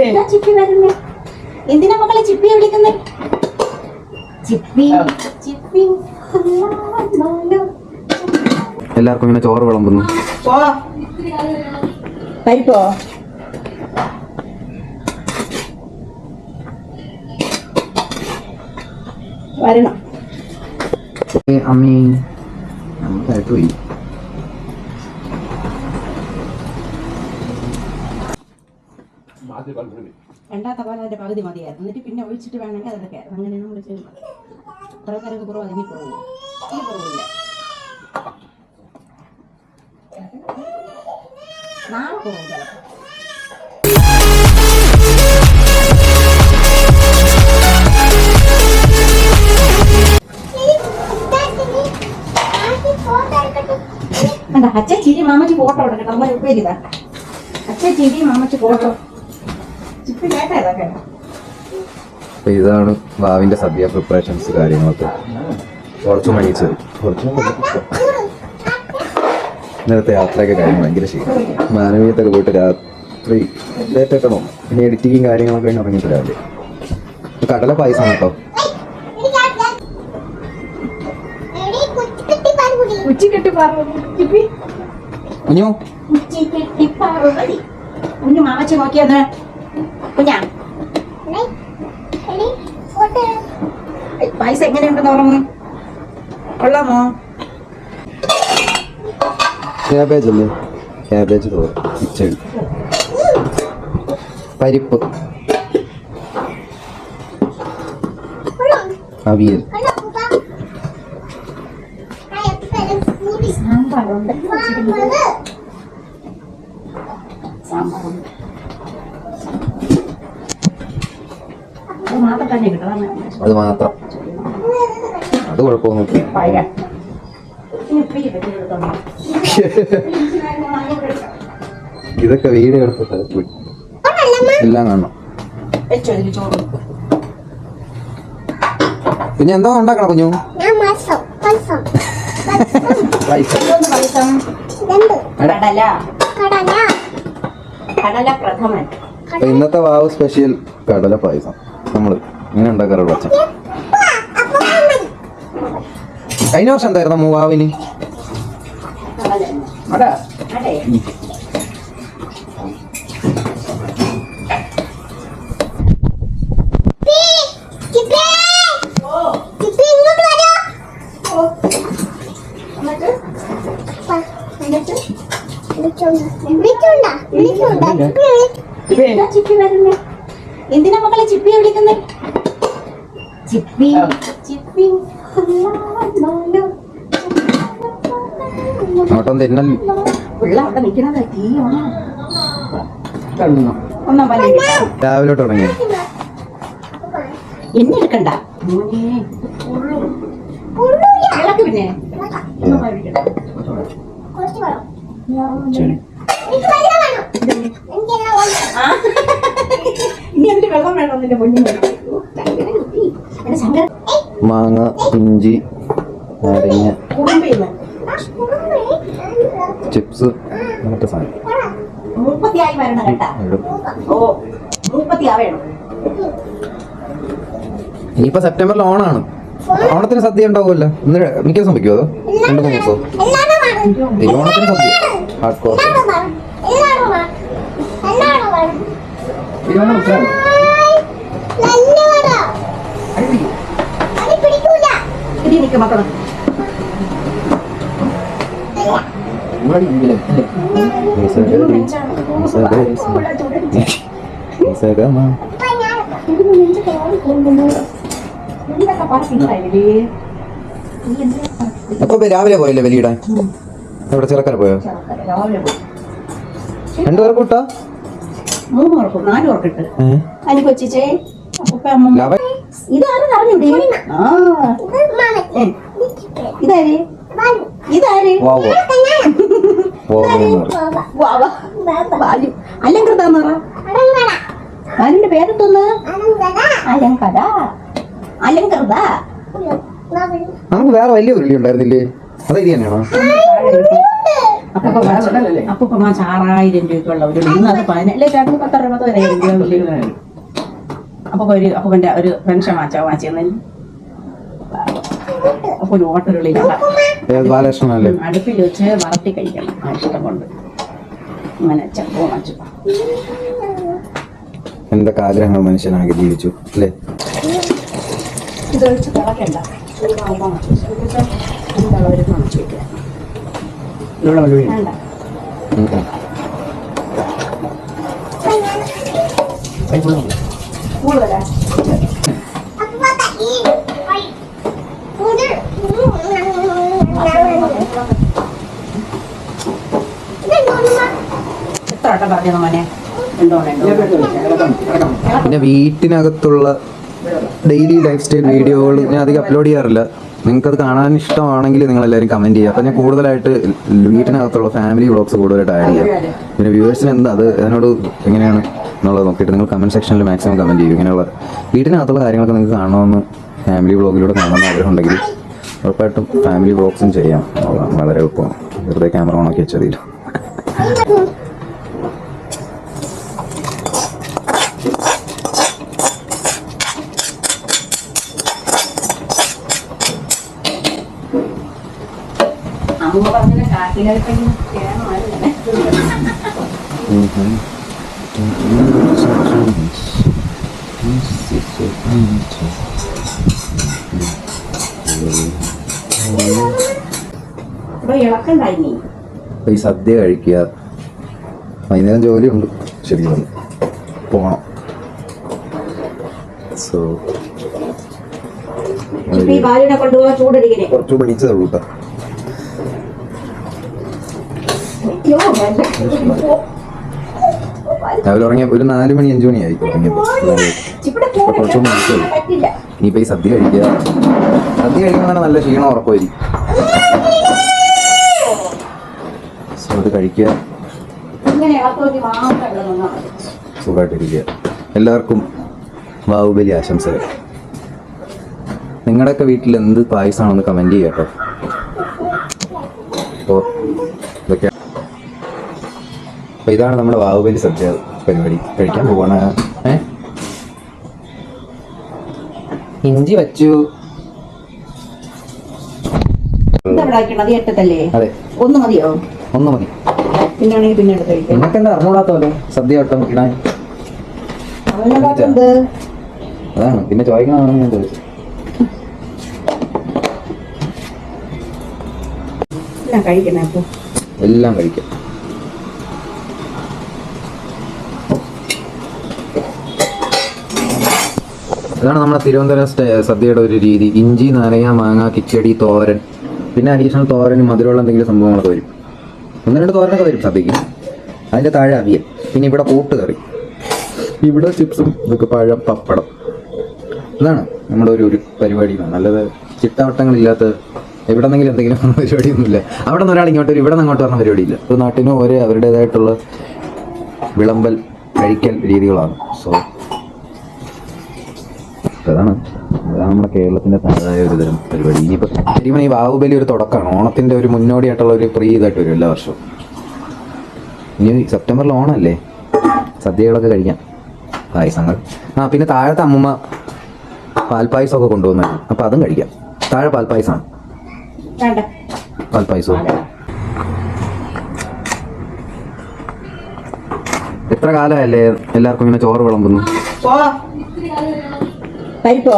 എന്താ ചിപ്പി വരുന്നേ? എന്തിനാ മക്കളെ ചിപ്പിയെ വിളിക്കുന്നേ? ചിപ്പി ചിപ്പി. എല്ലാവർക്കും ഇങ്ങനെ ചോറ് വിളമ്പുന്നു. പരിപ്പോ? വരണം. അമ്മീ പോയി രണ്ടാമത്തെ പോലെ അതിന്റെ പകുതി മതിയായിരുന്നു. എന്നിട്ട് പിന്നെ ഒഴിച്ചിട്ട് വേണമെങ്കിൽ കയറും. അങ്ങനെയാണ് നമ്മൾ ചെയ്യുന്നത് അത്ര തിരക്ക് കുറവ് അതിന് കുറവില്ല ഈ കുറവില്ല നാളെ കുറവ് ചിലപ്പോൾ കണ്ട ചിരി മാമച്ചി ഫോട്ടോ എടുക്കട്ടെ. അമ്മ ഉപ്പേരിതാ അച്ഛൻ ചിരി മാമച്ചി ഫോട്ടോ. ഇതാണ് വാവിന്റെ സദ്യ പ്രിപ്പറേഷൻസ് കാര്യങ്ങളൊക്കെ. കുറച്ച് മണിച്ച് കുറച്ച് ഇന്നലത്തെ യാത്രയൊക്കെ കഴിഞ്ഞ് ഭയങ്കര ക്ഷീണം മാനവീയത്തൊക്കെ പോയിട്ട് രാത്രി ലേറ്റ് ആക്കണോ പിന്നെ എഡിറ്റിങ്ങും കാര്യങ്ങളൊക്കെ കഴിഞ്ഞ് ഇറങ്ങിയിട്ടില്ല കടല പായസം കേട്ടോ. കുഞ്ഞു. മാമച്ചി നോക്കിയാന്ന് കുഞ്ഞാ പൈസ എങ്ങനെയുണ്ടെന്ന് പറഞ്ഞു കൊള്ളാമോ? ക്യാബേജ് അല്ലേ? ക്യാബേജ് തോറും കിച്ചടി പരിപ്പ്. അവിയൽ. സാമ്പാറുണ്ട്. സാമ്പാറുണ്ട്. അത് മാത്രം. അത് കുഴപ്പമൊന്നും ഇതൊക്കെ വീട് എടുത്തിട്ട് എല്ലാം കാണണം. പിന്നെ എന്താ ഉണ്ടാക്കണം കുഞ്ഞു? ഇന്നത്തെ വാവ് സ്പെഷ്യൽ കടല പായസം. നമ്മൾ ഇങ്ങനെ ഉണ്ടാക്കാറുള്ള അച്ഛൻ കഴിഞ്ഞ വർഷം എന്തായിരുന്നു മൂവാവിന് ചിപ്പി വരുന്നേ എന്തിനാ മക്കളെ ചിപ്പിയെ വിളിക്കുന്നത് ചിപ്പി? ചിപ്പി. അങ്ങോട്ടും തിന്നൽ. പിള്ള അവിടെ നിൽക്കണത് തീ ഒന്നാം പല രാവിലെ തുടങ്ങി എന്നെ എടുക്കണ്ട. പിന്നെ ഒന്നും കഴിക്കണ്ട. ശരി ആ? ഇനി അതിന്റെ വെള്ളം വേണം നിന്റെ പൊന്നിന് എന്റെ ശങ്കർ മാങ്ങ ഇഞ്ചി നാരങ്ങ ചിപ്സ് അങ്ങനത്തെ സാധനം. ഇനിയിപ്പോ സെപ്റ്റംബറിൽ ഓണാണ്. ഓണത്തിന് സദ്യ ഉണ്ടാവുമല്ലോ. ഇന്ന് മിക്ക ദിവസം വയ്ക്കുമോ അതോ? രണ്ട് മൂന്ന് ദിവസം തിരുവോണത്തിന് സദ്യ. ഹാർഡ് കോർ തിരുവോണം ഉത്സവം ഇടി നിൽക്കും മക്കളെ അപ്പൊ രാവിലെ പോയല്ലേ വലിയിടാൻ എവിടെ ചെറുക്കാൻ പോയോ രാവിലെ പോയി രണ്ടുപേരെ കൂട്ടാ മൂന്ന് നാല് ഉറക്കിട്ട് അതിന് കൊച്ചിച്ചേ അപ്പൊ അമ്മ ആ. ഏ, ഇതാര്? ഇതാര്? അലങ്കൃതാന്ന് പറ. ബാലുവിന്റെ പേരെന്തോന്ന്? അലങ്കര. അലങ്കൃത. നമുക്ക് വേറെ വലിയ ഉരുളി ഉണ്ടായിരുന്നില്ലേ? അത് ഇത് തന്നെയാണോ? അപ്പൊ ആറായിരം രൂപയ്ക്കുള്ള ഒരു ഇന്ന് അത് പതിനല്ലേ ചേട്ടന് പത്തര പതിനായിരം രൂപ വലിയ അപ്പൊ ഒരു അപ്പൊ എന്റെ ഒരു പെൻഷൻ വാങ്ങിച്ചാ വാങ്ങിച്ചെന്നു അപ്പൊ ഒരു ബാലകൃഷ്ണനല്ലേ? അടുപ്പിൽ വെച്ച് വളർത്തി കഴിക്കണം. ആ ഇഷ്ടം കൊണ്ട്. അങ്ങനെ ചപ്പോ വാങ്ങിച്ചു. എന്തൊക്കെ ആഗ്രഹങ്ങൾ മനുഷ്യനാക്കി ജീവിച്ചു അല്ലേ? ഇതൊഴിച്ച് തിളക്കണ്ട. വേണ്ട. മോനെ? എന്തോന്നുണ്ടോ പിന്നെ വീട്ടിനകത്തുള്ള ഡെയിലി ലൈഫ് സ്റ്റൈൽ വീഡിയോകൾ ഞാൻ അധികം അപ്ലോഡ് ചെയ്യാറില്ല. നിങ്ങൾക്ക് അത് കാണാൻ ഇഷ്ടമാണെങ്കിൽ നിങ്ങൾ എല്ലാവരും കമന്റ് ചെയ്യുക. അപ്പം ഞാൻ കൂടുതലായിട്ട് വീട്ടിനകത്തുള്ള ഫാമിലി വ്ളോഗ്സ് കൂടുതലായിട്ട് ആഡ് ചെയ്യാം പിന്നെ വ്യൂവേഴ്സിന് എന്താ അത്? അതിനോട് എങ്ങനെയാണ്? എന്നുള്ളത് നോക്കിയിട്ട് നിങ്ങൾ കമന്റ് സെക്ഷനിൽ മാക്സിമം കമന്റ് ചെയ്യും. ഇങ്ങനെയുള്ള വീട്ടിനകത്തുള്ള കാര്യങ്ങളൊക്കെ നിങ്ങൾക്ക് കാണണമെന്ന് ഫാമിലി വ്ളോഗിലൂടെ കാണണമെന്ന് ആഗ്രഹം ഉണ്ടെങ്കിൽ ഉറപ്പായിട്ടും ഫാമിലി വ്ളോഗ്സും ചെയ്യാം. എന്നുള്ളതാണ് വളരെ എളുപ്പമാണ് വെറുതെ ക്യാമറ ഓണാക്കി വെച്ചാൽ മതി അമ്മ പറഞ്ഞ കാട്ടിലെടുത്തെങ്കിലും കേരളമായിരുന്നു ഇവിടെ ഇളക്കണ്ടായി നീ അപ്പൊ ഈ സദ്യ കഴിക്കുക. വൈകുന്നേരം ജോലിയുണ്ട്. ശരിക്കും പോണം. സോ കുറച്ച് പഠിച്ചതേ ഉള്ളൂ കേട്ടോ. രാവിലെ ഉറങ്ങിയ ഒരു നാല് മണി അഞ്ചു മണിയായി ഉറങ്ങിയപ്പോൾ ഇനിയിപ്പ ഈ സദ്യ കഴിക്കുക. സദ്യ കഴിക്കുമ്പോൾ നല്ല ക്ഷീണം ഉറപ്പായിരിക്കും സോ അത് കഴിക്കുക. സുഖമായിട്ടിരിക്കുക. എല്ലാവർക്കും ബാഹുബലി ആശംസകൾ. നിങ്ങളുടെയൊക്കെ വീട്ടിൽ എന്ത് പായസമാണെന്ന് കമന്റ് ചെയ്യാം കേട്ടോ അപ്പോൾ അപ്പോൾ ഇതാണ് നമ്മുടെ വാവുബലി സദ്യ പരിപാടി. കഴിക്കാൻ പോവാണ്. ഏ? ഇഞ്ചി വച്ചു. അതെ. ഒന്ന് മതിയോ? ഒന്ന് മതി. പിന്നാണെങ്കിൽ പിന്നെ നിങ്ങൾക്ക് എന്താ സദ്യ ഇടാൻ? അതാണ്. പിന്നെ ചോദിക്കണമെന്നാണ് ഞാൻ ചോദിച്ചത് എല്ലാം കഴിക്കണേ അപ്പൊ. എല്ലാം കഴിക്കാം. അതാണ് നമ്മുടെ തിരുവനന്തപുരം സദ്യയുടെ ഒരു രീതി. ഇഞ്ചി നനയ മാങ്ങ കിച്ചടി തോരൻ. പിന്നെ അഡീഷണൽ തോരനും മധുരമുള്ള എന്തെങ്കിലും സംഭവങ്ങളൊക്കെ വരും. ഒന്ന് രണ്ട് തോരനൊക്കെ വരും സദ്യക്ക് അതിന്റെ താഴെ അവിയൽ. പിന്നെ ഇവിടെ കൂട്ട് കറി ഇവിടെ ചിപ്സും ഇതൊക്കെ പഴം പപ്പടം. ഇതാണ് നമ്മുടെ ഒരു ഒരു പരിപാടി. നല്ലത് ചിട്ടവട്ടങ്ങളില്ലാത്ത എവിടെ നിന്നെങ്കിലും എന്തെങ്കിലും പരിപാടിയൊന്നുമില്ല. അവിടെ നിന്ന് ഒരാൾ ഇങ്ങോട്ട് വരും ഇവിടെ നിന്ന് അങ്ങോട്ട് പറഞ്ഞ പരിപാടിയില്ല. ഇപ്പോൾ നാട്ടിനും ഒരേ അവരുടേതായിട്ടുള്ള വിളമ്പൽ കഴിക്കൽ രീതികളാണ്. സോ അതാണ് അതാണ് നമ്മുടെ കേരളത്തിന്റെ തനതായ ഒരു തരം പരിപാടി. ഇനിയിപ്പോൾ ശരിക്കും ഈ ബാഹുബലി ഒരു തുടക്കമാണ് ഓണത്തിന്റെ ഒരു മുന്നോടിയായിട്ടുള്ള ഒരു പ്രീ ഇതായിട്ട് വരും എല്ലാ വർഷവും. ഇനി സെപ്റ്റംബറിൽ ഓണല്ലേ സദ്യകളൊക്കെ കഴിക്കാം. പായസങ്ങൾ. ആ പിന്നെ താഴത്തെ അമ്മൂമ്മ പാൽപ്പായസമൊക്കെ കൊണ്ടുവന്നു അപ്പോൾ അതും കഴിക്കാം. താഴെ പാൽപ്പായസമാണ് പാൽപ്പായസവും എത്ര കാലമല്ലേ എല്ലാവർക്കും ഇങ്ങനെ ചോറ് വിളമ്പുന്നു? പരിപ്പോ?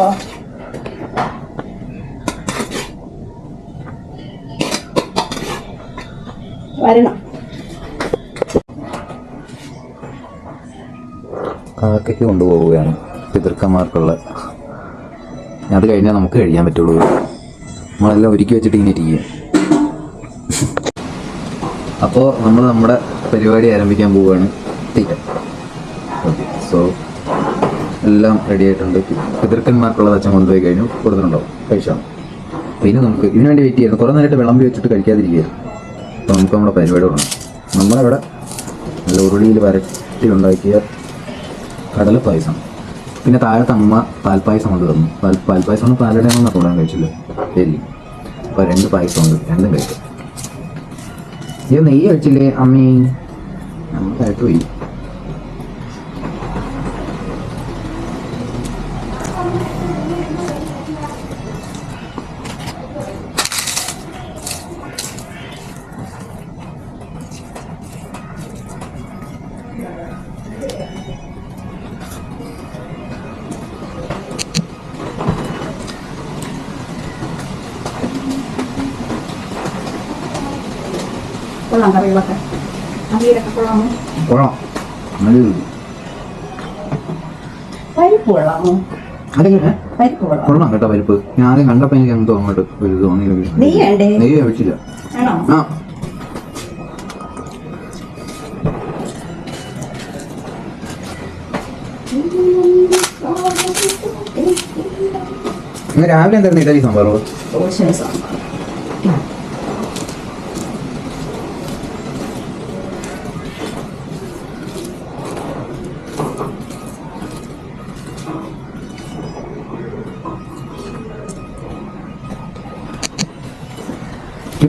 വരണം. കാക്കയ്ക്ക് കൊണ്ടുപോവുകയാണ്. പിതൃക്കന്മാർക്കുള്ള. അത് കഴിഞ്ഞാൽ നമുക്ക് കഴിക്കാൻ പറ്റുള്ളൂ. നമ്മളെല്ലാം ഒരുക്കി വെച്ചിട്ട് ഇങ്ങനെ ഇരിക്കുക അപ്പോൾ നമ്മൾ നമ്മുടെ പരിപാടി ആരംഭിക്കാൻ പോവുകയാണ്. തീറ്റ ഓക്കെ സോ എല്ലാം റെഡി ആയിട്ടുണ്ട്. പിതൃക്കന്മാർക്കുള്ളത് അച്ഛൻ കൊണ്ടുപോയി കഴിഞ്ഞു. കൊടുത്തിട്ടുണ്ടാവും. പൈസ. പിന്നെ നമുക്ക് ഇതിനു വേണ്ടി വെയിറ്റ് ചെയ്യുന്നു കുറേ നേരമായിട്ട് വിളമ്പി വെച്ചിട്ട് കഴിക്കാതിരിക്കുക അപ്പോൾ നമുക്ക് നമ്മുടെ പരിപാടി തുടങ്ങാം. നമ്മളിവിടെ നല്ല ഉരുളിയിൽ വരട്ടി ഉണ്ടാക്കിയ കടല പായസം. പിന്നെ താഴത്തെ അമ്മ പാൽപ്പായസം കൊണ്ട് തന്നു. പാൽ പാൽപ്പായസം കൊണ്ട് പാലട ഒന്നും തൊടാൻ കഴിച്ചില്ല. ശരി. അപ്പോൾ രണ്ട് പായസം ഉണ്ട്. രണ്ടും കഴിക്കും. ഇത് നെയ്യ് കഴിച്ചില്ലേ അമ്മീ? നമുക്ക് പോയി കൊള്ളാം കറികളൊക്കെ അവിയലൊക്കെ കൊള്ളാമോ? കൊള്ളാം. നല്ല രുചി. പരിപ്പ് കൊള്ളാമോ? അതെങ്ങനെ? പരിപ്പ് കൊള്ളാം കൊള്ളാം കേട്ടോ പരിപ്പ്. ഞാൻ ആദ്യം കണ്ടപ്പോ എനിക്ക് എന്തോ അങ്ങോട്ട് ഒരു ഇത് തോന്നി നെയ്യ് വേണ്ടേ വെച്ചില്ല ആ. ഇന്ന് രാവിലെ എന്തായിരുന്നു ഇഡലി സാമ്പാറോ? ദോശ സാമ്പാർ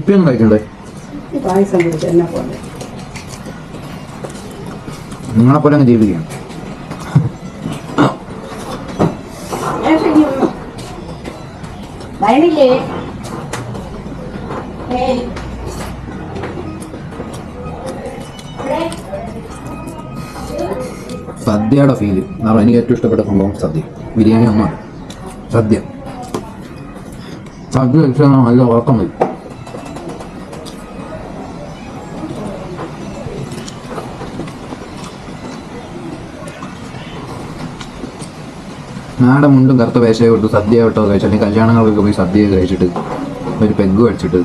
ഇപ്പൊന്നും കഴിക്കണ്ടേ ഈ പായസം കുടിച്ച് എന്നെ പോലെ നിങ്ങളെ പോലെ അങ്ങ് ജീവിക്കാം. വരണില്ലേ. സദ്യയുടെ ഫീൽ കാരണം എനിക്ക് ഏറ്റവും ഇഷ്ടപ്പെട്ട സംഭവം സദ്യ. ബിരിയാണി ഒന്നാണ്. സദ്യ. സദ്യ കഴിച്ചാൽ നല്ല ഉറക്കം വരും. നാടൻ മുണ്ടും കറുത്ത വേഷമൊക്കെ കൊടുത്ത് സദ്യ കേട്ടോ കഴിച്ചു അല്ലെങ്കിൽ കല്യാണങ്ങൾക്കൊക്കെ പോയി സദ്യ കഴിച്ചിട്ട് ഒരു പെഗ് കഴിച്ചിട്ട്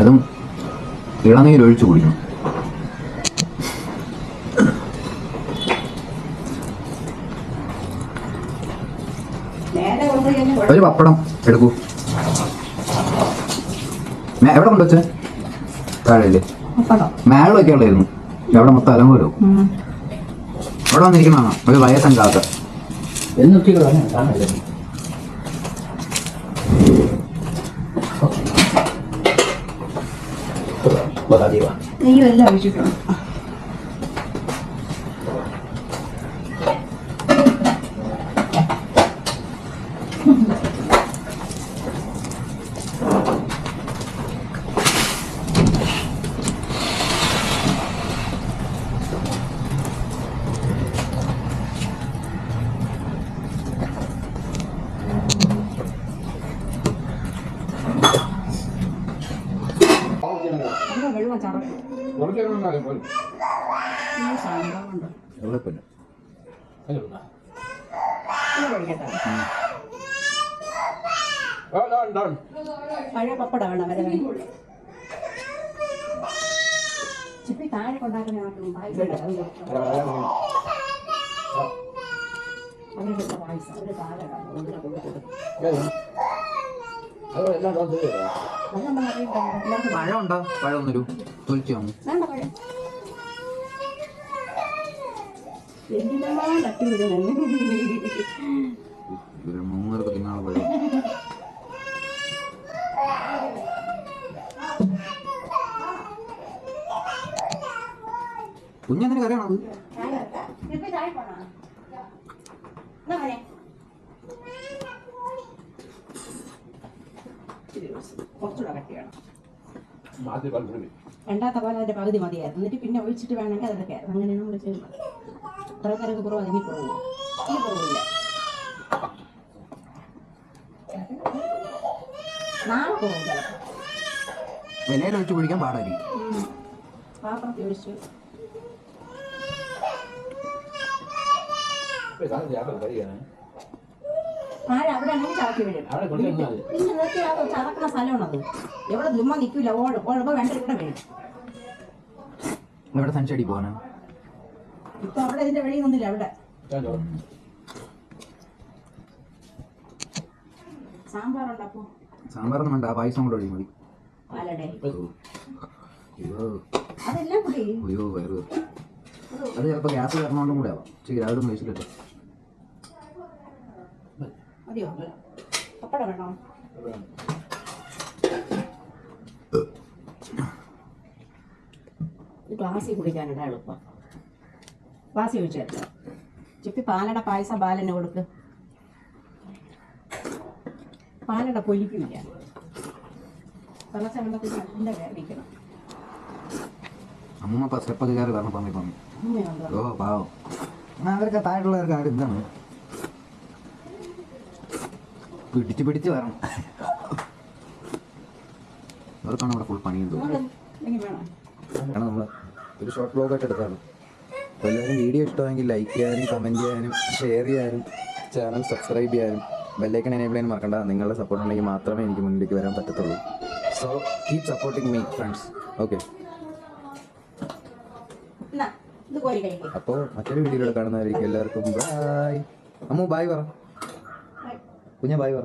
അതും ഇളനീര് ഒഴിച്ചു കുടിക്കണം ഒരു പപ്പടം എടുക്കൂ. എവിടെ കൊണ്ടുവച്ചേ താഴെയല്ലേ? കൊണ്ടുപോ. മേളൊക്കെ ഉള്ളായിരുന്നു എവിടെ മൊത്തം അലങ്കോലോ. അവിടെ വന്നിരിക്കണോ ഒരു വയസ്സൻ കാക്ക. എന്നൊക്കെയുള്ള കാണല്ലേ പതാതിവാ നെയ്യും എല്ലാം ഒഴിച്ചിട്ടുണ്ട് പഴയ പപ്പട വേണം വരെ ചിപ്പി താഴെ കൊണ്ടാക്കുന്ന അവരുടെ പായസം അവർ താഴെ കൊടുക്കും. എല്ലാവർക്കും പഴം. ഉണ്ടോ പഴം ഒന്നൊരു തൊലിച്ചു വന്നു മൂന്നരക്ക് തിന്നാളെ പഴം. കുഞ്ഞെന്തിനു കറിയാണത് ചിപ്പി താഴെ പോണോ? എന്നാ മോനെ? ഇച്ചിരി ദിവസം. കുറച്ചുകൂടെ കട്ടിയാണ് രണ്ടാമത്തെ പോലെ അതിന്റെ പകുതി മതിയായിരുന്നു. എന്നിട്ട് പിന്നെ ഒഴിച്ചിട്ട് വേണമെങ്കിൽ അതെടുക്കായിരുന്നു അങ്ങനെയാണ് നമ്മൾ ചെയ്യുന്നത്. കുറെ നേരം കുറവ് അതിന് കുറവ്. ഈ കുറവില്ല. നാളെ കുറവ് ചിലപ്പോൾ വിലയിൽ ഒഴിച്ച് കുടിക്കാൻ പാടായിരിക്കും. പാത്രത്തിൽ ഒഴിച്ച്. താഴെ അവിടെ അങ്ങനെ വീഴും. പിന്നെ ആ സ്ഥലമാണത്. എവിടെ ചുമ്മാ നിൽക്കില്ല ഓടും ഓടുമ്പോൾ വേണ്ട ഇവിടെ വീഴും ഇവിടെ സഞ്ചടി പോകാനാ ഇപ്പൊ അവിടെ ഇതിന്റെ വഴി ഒന്നുമില്ല അവിടെ. സാമ്പാറുണ്ടപ്പോ സാമ്പാറൊന്നും വേണ്ട പായസം കൂടെ ഒഴി മതി. പാലടേ. അയ്യോ. അതെല്ലാം കൂടി. അയ്യോ വയറ്. അത് ചിലപ്പോ ഗ്യാസ് കയറണോണ്ടും കൂടെ ആവാം. ശരി ഒന്നും കഴിച്ചിട്ടില്ല മതിയോ പപ്പട വേണോ? ഗ്ലാസ്സിൽ കുടിക്കാനിട എളുപ്പം. ഗ്ലാസ്സിൽ ഒഴിച്ചു തരാം ചിപ്പി പാലട പായസം ബാലന് കൊടുക്ക്. പാലട പൊലിക്കില്ല വേവിക്കണം അമ്മ സ്റ്റെപ്പൊക്കെ കയറി പറഞ്ഞു പമ്മി പമ്മി ഓ പാവം. അവർക്ക് താഴെയുള്ളവർക്ക് ആരും ഇതാണ്. പിടിച്ച് പിടിച്ച് വരണം. അവർക്കാണ് അവിടെ ഫുൾ പണിയും തോന്നുന്നത്. നമ്മൾ ഒരു ഷോർട്ട് ബ്ലോഗ് ആയിട്ട് എടുത്താണ്. അപ്പോൾ എല്ലാവരും വീഡിയോ ഇഷ്ടമെങ്കിൽ ലൈക്ക് ചെയ്യാനും കമന്റ് ചെയ്യാനും ഷെയർ ചെയ്യാനും ചാനൽ സബ്സ്ക്രൈബ് ചെയ്യാനും ബെല്ലൈക്കൺ എനേബിൾ ചെയ്യാനും മറക്കണ്ട. നിങ്ങളുടെ സപ്പോർട്ട് ഉണ്ടെങ്കിൽ മാത്രമേ എനിക്ക് മുന്നിലേക്ക് വരാൻ പറ്റത്തുള്ളൂ. So keep supporting me friends okay അപ്പോൾ മറ്റൊരു വീഡിയോയിൽ കാണുന്നതായിരിക്കും. എല്ലാവർക്കും ബായ് അമ്മു ബായ് പറ. കുഞ്ഞ ബായ് പറ.